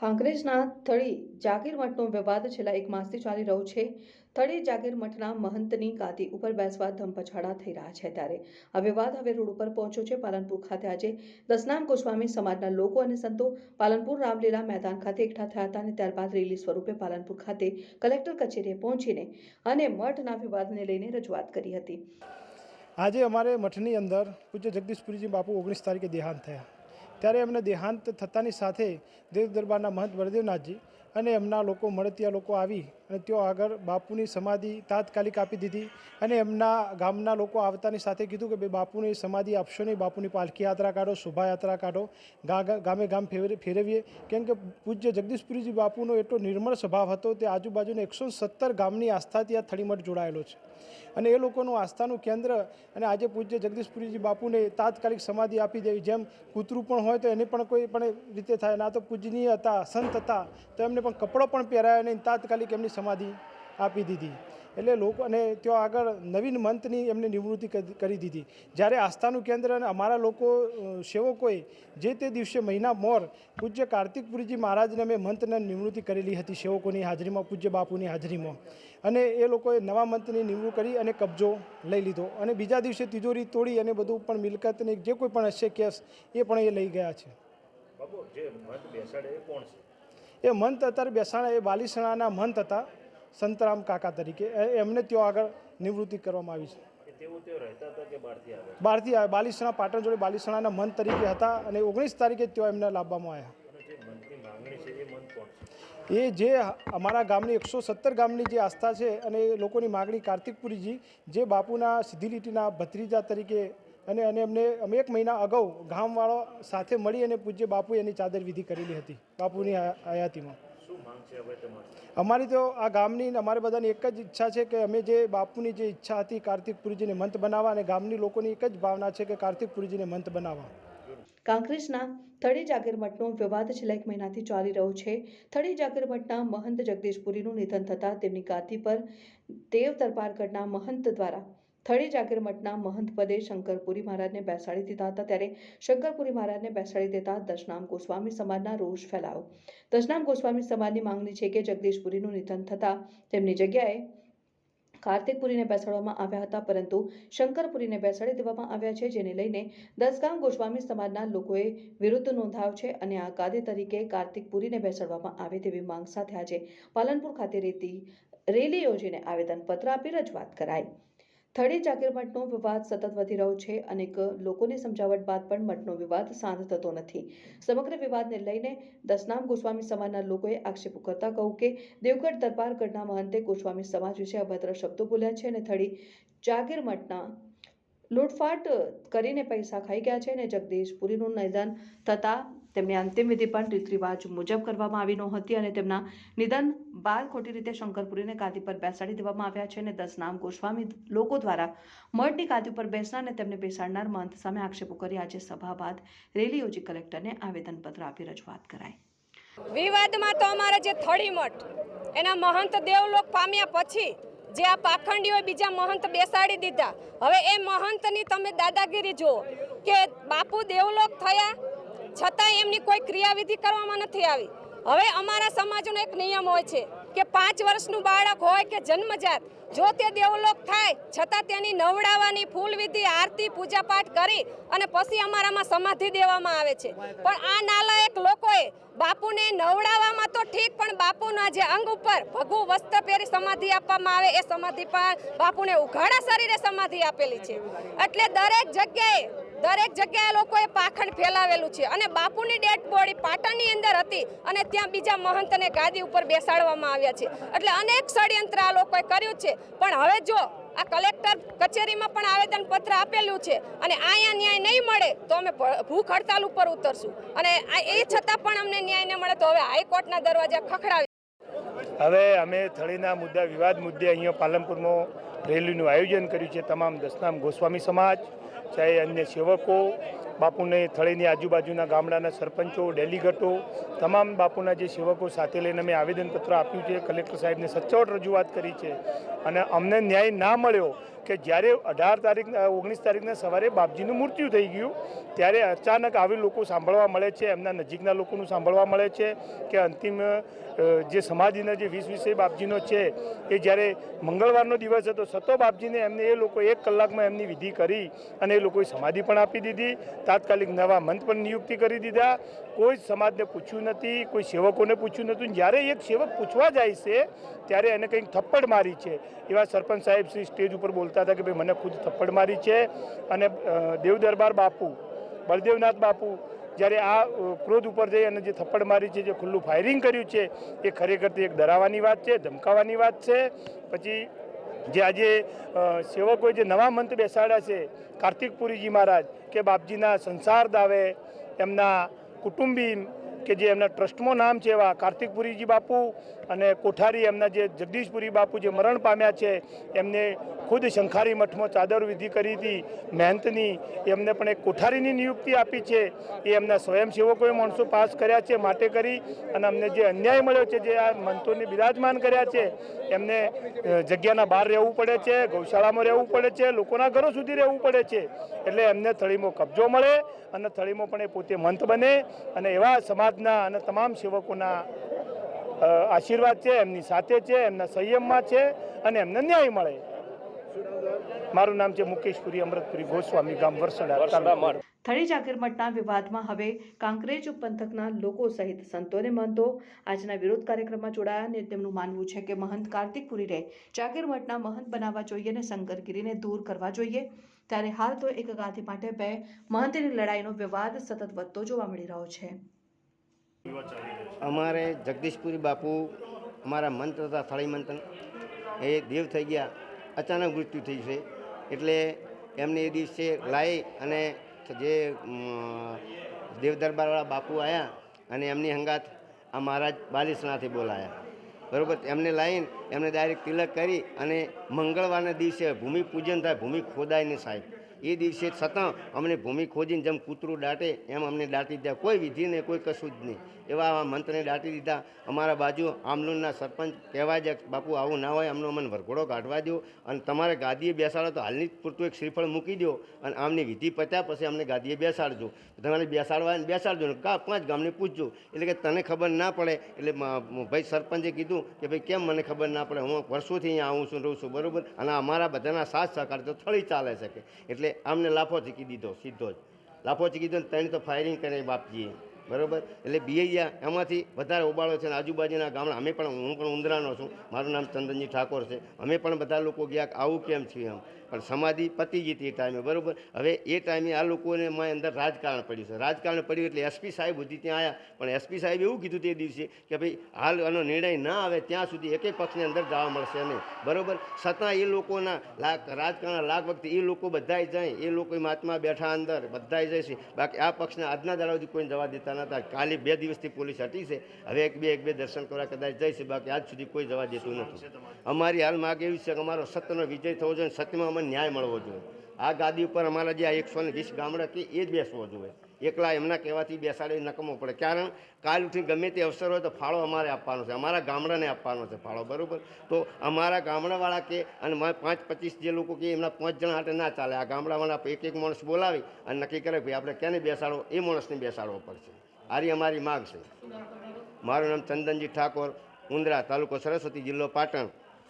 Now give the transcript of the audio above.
કાંકરેજના થળી જાગીર મઠનો વિવાદ છેલ્લા એક માસથી ચાલી રહ્યો છે. થળી જાગીર મઠના મહંતની ગાદી ઉપર બેસવા ધમપછાડા થઈ રહ્યા છે ત્યારે. આ વિવાદ હવે રોડ ઉપર પહોંચ્યો છે. પાલનપુર ખાતે આજે દસનામ ગોસ્વામી સમાજના લોકો અને સંતો પાલનપુર રામલીલા મેદાન ખાતે એકઠા થયા હતા અને ત્યારબાદ રેલી સ્વરૂપે પાલનપુર ખાતે કલેક્ટર કચેરીએ પહોંચીને અને મઠના વિવાદને લઈને રજૂઆત કરી હતી. આજે અમારે મઠની અંદર પૂજ્ય જગદીશપુરીજી બાપુ ઓગણીસ તારીખે દેહાંત થયા. ત્યારે એમને દેહાંત થતાની સાથે દેવ દરબારના મહંત બળદેવનાથજી અને એમના લોકો મળતિયા લોકો આવી અને તેઓ આગળ બાપુની સમાધિ તાત્કાલિક આપી દીધી અને એમના ગામના લોકો આવતાની સાથે કીધું કે ભાઈ બાપુની સમાધિ આપશો નહીં, બાપુની પાલખી યાત્રા કાઢો, શોભાયાત્રા કાઢો ગામે ગામ ફેર, ફેરવીએ. કેમ કે પૂજ્ય જગદીશપુરીજી બાપુનો એટલો નિર્મળ સ્વભાવ હતો તે આજુબાજુના એકસો સત્તર ગામની આસ્થાથી આ થળીમઠ જોડાયેલો છે. અને એ લોકોનું આસ્થાનું કેન્દ્ર અને આજે પૂજ્ય જગદીશપુરીજી બાપુને તાત્કાલિક સમાધિ આપી દેવી. જેમ કૂતરું પણ હોય તો એને પણ કોઈ પણ રીતે થાય. ના તો પૂજનીય હતા, સંત હતા, તો એમને પણ કપડો પણ પહેરાયો નહીં. તાત્કાલિક એમની સમાધિ આપી દીધી. એટલે લોકો અને ત્યાં આગળ નવીન મંતની એમને નિવૃત્તિ કરી દીધી. જ્યારે આસ્થાનું કેન્દ્ર અને અમારા લોકો સેવકોએ જે તે દિવસે મહિના મોર પૂજ્ય કાર્તિકપુરીજી મહારાજને અમે મંતને નિવૃત્તિ કરેલી હતી સેવકોની હાજરીમાં, પૂજ્ય બાપુની હાજરીમાં. અને એ લોકોએ નવા મંતની નિવૃત્ત કરી અને કબજો લઈ લીધો. અને બીજા દિવસે તિજોરી તોડી અને બધું પણ મિલકતની જે કોઈ પણ હશે કેસ એ પણ એ લઈ ગયા છે. બેસાડે કોણ છે? એ મંત અત્યારે બેસાણા એ બાલીસણાના મંત હતા સંતરામ કાકા તરીકે. એમને ત્યાં આગળ નિવૃત્તિ કરવામાં આવી છે. બહારથી આવે બાલીસણા પાટણ જોડે બાલીસણાના મંત તરીકે હતા અને ઓગણીસ તારીખે ત્યાં એમને લાવવામાં આવ્યા. એ જે અમારા ગામની એકસો સત્તર ગામની જે આસ્થા છે અને એ લોકોની માગણી કાર્તિકપુરીજી જે બાપુના સીધી લીટીના ભત્રીજા તરીકે અને અને એમને અમે એક મહિના અગાઉ ગામવાળો સાથે મળી અને પૂજ્ય બાપુએ એની ચાદર વિધિ કરેલી હતી, બાપુની હયા- હયાતીમાં અમારી તો આ ગામની અમારે બધાની એક જ ઈચ્છા છે કે અમે જે બાપુની જે ઈચ્છા હતી કાર્તિક પુરીજીને મંત બનાવવા અને ગામની લોકોની એક જ ભાવના છે કે કાર્તિક પુરીજીને મંત બનાવવા. કાંકરેજના થળી જાગીર મઠનો વિવાદ છેલ્લા એક મહિનાથી ચાલી રહ્યો છે. થળી જાગીર મઠના મહંત જગદીશપુરીનું નિધન થતાં તેમની ગાદી પર દેવ દરબારગઢના મહંત દ્વારા થળી જાગીર મઠના મહંત પદે શંકરપુરી મહારાજને બેસાડી દીધા હતા. ત્યારે શંકરપુરી મહારાજને બેસાડી દેતા દશનામ ગોસ્વામી સમાજના રોષ ફેલાયો. દશનામ ગોસ્વામી સમાજની માંગણી છે કે જગદીશપુરીનું નિધન થતાં તેમની જગ્યાએ કાર્તિકપુરીને બેસાડવામાં આવ્યા હતા. પરંતુ શંકરપુરીને બેસાડી દેવામાં આવ્યા છે, જેને લઈને દસગામ ગોસ્વામી સમાજના લોકોએ વિરુદ્ધ નોંધાયો છે અને આ કાદે તરીકે કાર્તિકપુરીને બેસાડવામાં આવે તેવી માંગ સાથે આજે પાલનપુર ખાતે રેતી રેલી યોજીને આવેદનપત્ર આપી રજૂઆત કરાઈ. થળી જાગીર મઠનો વિવાદ સતત વધી રહ્યો છે. અનેક લોકોની સમજાવટ બાદ પણ મઠનો વિવાદ શાંત થતો નથી. સમગ્ર વિવાદને લઈને દસનામ ગોસ્વામી સમાજના લોકોએ આક્ષેપો કરતા કહ્યું કે, દેવગઢ દરબાર ગઢના મહંતે ગોસ્વામી સમાજ વિશે અભદ્ર શબ્દો બોલ્યા છે અને થળી જાગીર મઠના લૂંટફાટ કરીને પૈસા ખાઈ ગયા છે અને જગદીશપુરીનું નિદાન થતાં તેમની અંતિમવિધિ પણ રીત રિવાજ મુજબ કરવામાં આવી નહોતી અને તેમના નિધન બાદ ખોટી રીતે શંકરપુરીને કાદી પર બેસાડી દેવામાં આવ્યા છે અને દસ નામ ગોસ્વામી લોકો દ્વારા મઠની કાદી પર બેસનાર અને તેમને બેસાડનાર મંથ સામે આક્ષેપો કરી આજે સભા બાદ રેલી યોજી કલેક્ટરને આવેદનપત્ર આપી રજૂઆત કરાઈ. વિવાદમાં તો અમારે જે થળી મઠ, એના મહંત દેવલોક પામ્યા પછી જે આ પાખંડીઓએ બીજા મહંત બેસાડી દીધા. હવે એ મહંતની તમે દાદાગીરી જુઓ કે બાપુ દેવલોક થયા છતાં એમની કોઈ ક્રિયાવિધિ કરવામાં નથી આવી. હવે અમારા સમાજનો એક નિયમ હોય છે કે પાંચ વર્ષનું બાળક હોય કે જન્મજાત, જો તે દેવલોક થાય, છતાં તેની નવડાવવાની ફૂલ વિધિ આરતી, પૂજાપાઠ કરી અને પછી અમારામાં સમાધિ દેવામાં આવે છે. પણ આ નાલાયક લોકોએ બાપુને નવડાવવામાં તો ઠીક, પણ બાપુના જે અંગ ઉપર ભગવું વસ્ત્ર પહેરી સમાધિ આપવામાં આવે, એ સમાધિ પણ બાપુને ઉઘાડા શરીરે સમાધિ આપેલી છે. એટલે દરેક જગ્યાએ દરેક જગ્યાએ લોકોએ પાખંડ ફેલાવેલું છે અને બાપુની ડેડ બોડી પાટણની અંદર હતી અને ત્યાં બીજા મહંતને ગાદી ઉપર બેસાડવામાં આવ્યા છે. એટલે અનેક ષડયંત્ર આ લોકોએ કર્યું છે. પણ હવે જો આ કલેક્ટર કચેરીમાં પણ આવેદન પત્ર આપેલું છે અને અહીંયા ન્યાય નહીં મળે તો અમે ભૂખ હડતાલ ઉપર ઉતરશું. અને એ છતાં પણ અમને ન્યાય ન મળે તો હવે હાઈકોર્ટના દરવાજા ખખડાવી હવે અમે થળીના મુદ્દા, વિવાદ મુદ્દે અહીંયા પાલનપુરમાં રેલીનું આયોજન કર્યું છે તમામ દસનામ ગોસ્વામી સમાજ ચાહે અન્ય સેવકો બાપુને થળીની આજુબાજુના ગામડાના સરપંચો, ડેલિગેટો, તમામ બાપુના જે સેવકો સાથે લઈને અમે આવેદનપત્ર આપ્યું છે. કલેક્ટર સાહેબને સચોટ રજૂઆત કરી છે. અને અમને ન્યાય ના મળ્યો કે જ્યારે અઢાર તારીખ, ઓગણીસ તારીખના સવારે બાપજીનું મૃત્યુ થઈ ગયું, ત્યારે અચાનક આવી લોકો સાંભળવા મળે છે, એમના નજીકના લોકોનું સાંભળવા મળે છે કે અંતિમ જે સમાધિના જે વીસ વિષય બાપજીનો છે, એ જ્યારે મંગળવારનો દિવસ હતો, સતો બાપજીને એમને એ લોકો એક કલાકમાં એમની વિધિ કરી અને એ લોકોએ સમાધિ પણ આપી દીધી. તાત્કાલિક નવા મંત પણ નિયુક્તિ કરી દીધા. કોઈ સમાજને પૂછ્યું નથી, કોઈ સેવકોને પૂછ્યું નહોતું જ્યારે એક સેવક પૂછવા જાય છે, ત્યારે એને કંઈક થપ્પડ મારી છે. એવા સરપંચ સાહેબ શ્રી સ્ટેજ ઉપર બોલતા હતા કે ભાઈ, મને ખુદ થપ્પડ મારી છે. અને દેવદરબાર બાપુ, બળદેવનાથ બાપુ, જ્યારે આ ક્રોધ ઉપર જઈ અને જે થપ્પડ મારી છે, જે ખુલ્લું ફાયરિંગ કર્યું છે, એ ખરેખર તે એક ડરાવવાની વાત છે ધમકાવવાની વાત છે. પછી જે આજે સેવકોએ જે નવા મંત બેસાડ્યા છે, કાર્તિકપુરીજી મહારાજ, કે બાપજીના સંસાર દાવે, એમના કુટુંબી કે જે એમના ટ્રસ્ટમાં નામ છે એવા કાર્તિકપુરીજી બાપુ અને કોઠારી એમના જે જગદીશપુરી બાપુ જે મરણ પામ્યા છે, એમને ખુદ શંખારી મઠમાં ચાદર વિધિ કરી હતી મહેનતની એમને પણ એક કોઠારીની નિયુક્તિ આપી છે. એ એમના સ્વયંસેવકોએ માણસો પાસ કર્યા છે માટે કરી અને અમને જે અન્યાય મળ્યો છે, જે આ મંતોને બિરાજમાન કર્યા છે, એમને જગ્યાના બહાર રહેવું પડે છે, ગૌશાળામાં રહેવું પડે છે, લોકોના ઘરો સુધી રહેવું પડે છે. એટલે એમને થળીમાં કબજો મળે અને થળીમાં પણ એ પોતે મંત બને અને એવા સમાજના અને તમામ સેવકોના આશીર્વાદ છે એમની સાથે છે એમના સંયમમાં છે અને એમને ન્યાય મળે. મારું નામ છે મુકેશપુરી અમૃતપુરી ગોસ્વામી ગામ વરસડા થળી જાગીરમઠના વિવાદમાં હવે કાંકરેજ પંથકના લોકો સહિત સંતો અને મહંતો. આજના વિરોધ કાર્યક્રમમાં જોડાયા અને તેમનું માનવું છે કે મહંત કાર્તિકપુરીને જાગીરમઠના મહંત બનાવવા જોઈએ અને શંકરગીરીને દૂર કરવા જોઈએ. ત્યારે હાલ તો એક ગાદી માટે બે મહંતની લડાઈનો વિવાદ સતત વધતો જોવા મળી રહ્યો છે. અમારે જગદીશપુરી બાપુ અમારા મંત્ર હતા સ્થળી મંત્ર એ દેવ થઈ ગયા. અચાનક મૃત્યુ થઈ છે. એટલે એમને એ દિવસે લાવી અને જે દેવદરબારવાળા બાપુ આવ્યા અને એમની હંગાત આ મહારાજ બાલિશનાથી બોલાયા. બરાબર? એમને લાવીને એમને ડાયરેક્ટ તિલક કરી અને મંગળવારના દિવસે ભૂમિ પૂજન થાય, ભૂમિ ખોદાય ને સાહેબ. એ દિવસે છતાં અમને ભૂમિ ખોજીને જેમ કૂતરું દાટે, એમ અમને દાટી દીધા. કોઈ વિધિ નહીં કોઈ કશું જ નહીં. એવા આવા મંત્રને દાટી દીધા. અમારા બાજુ આમલુનના સરપંચ કહેવાય જાય બાપુ, આવું ના હોય. આમનો અમને વરઘોડો કાઢવા દો અને તમારે ગાદીએ બેસાડો તો હાલની પૂરતું એક શ્રીફળ મૂકી દો અને આમની વિધિ પત્યા પછી અમને ગાદીએ બેસાડજો. તમારે બેસાડવા બેસાડજો. ને કા પાંચ ગામને પૂછજો. એટલે કે તને ખબર ના પડે. એટલે ભાઈ સરપંચે કીધું કે, ભાઈ, કેમ મને ખબર ના પડે? હું વર્ષોથી અહીંયા આવું છું રહું છું. બરાબર? અને અમારા બધાના સાથ સહકાર તો થળી ચાલે શકે એટલે આમને લાફો ચીકી દીધો, સીધો જ. લાફો ચીકી દીધો ને તેની તો ફાયરિંગ કરે બાપજીએ બરાબર? એટલે બીઆઈયા એમાંથી વધારે ઉબાળો છે અને આજુબાજુના ગામડા, અમે પણ, હું પણ ઉંદરાનો છું. મારું નામ ચંદનજી ઠાકોર છે. અમે પણ બધા લોકો ગયા આવું કેમ છીએ એમ. પણ સમાધિ પતી ગઈ એ ટાઈમે, બરાબર? હવે એ ટાઈમે આ લોકોને મારી અંદર રાજકારણ પડ્યું છે. રાજકારણ પડ્યું એટલે એસપી સાહેબ સુધી ત્યાં આવ્યા પણ એસપી સાહેબ એવું કીધું તે દિવસે કે ભાઈ, હાલ આનો નિર્ણય ના આવે, ત્યાં સુધી એક પક્ષની અંદર જવા મળશે નહીં. બરાબર? છતાં એ લોકોના રાજકારણ લાખ વખતે એ લોકો બધાય જાય, એ લોકો મહાત્મા બેઠા અંદર, બધાય જાય છે. બાકી આ પક્ષને આજના દાડા સુધી કોઈને જવા દેતા નતા કાલે બે દિવસથી પોલીસ હટી છે. હવે એક બે એક બે દર્શન કરવા કદાચ જઈશ છે. બાકી આજ સુધી કોઈ જવા દેતું નથી. અમારી હાલ માગ એવી છે કે અમારો સત્યનો વિજય થવો જોઈએ સત્યમાં અમને ન્યાય મળવો જોઈએ. આ ગાદી ઉપર અમારા જે આ એકસો ને વીસ ગામડા કે એ જ બેસવો જોઈએ. એકલા એમના કહેવાથી બેસાડે નકમો પડે. કારણ કાલ ઉઠી ગમે તે અવસર હોય તો ફાળો અમારે આપવાનો છે. અમારા ગામડાને આપવાનો છે ફાળો બરાબર? તો અમારા ગામડાવાળા કે અને પાંચ પચીસ જે લોકો કે એમના પાંચ જણા હાટે ના ચાલે. આ ગામડાવાળા એક એક માણસ બોલાવી અને નક્કી કરે ભાઈ આપણે ક્યાંને બેસાડો એ માણસને બેસાડવો પડશે. આરી અમારી માગ છે. મારું નામ ચંદનજી ઠાકોર ઉંદરા તાલુકો સરસ્વતી જિલ્લો પાટણ.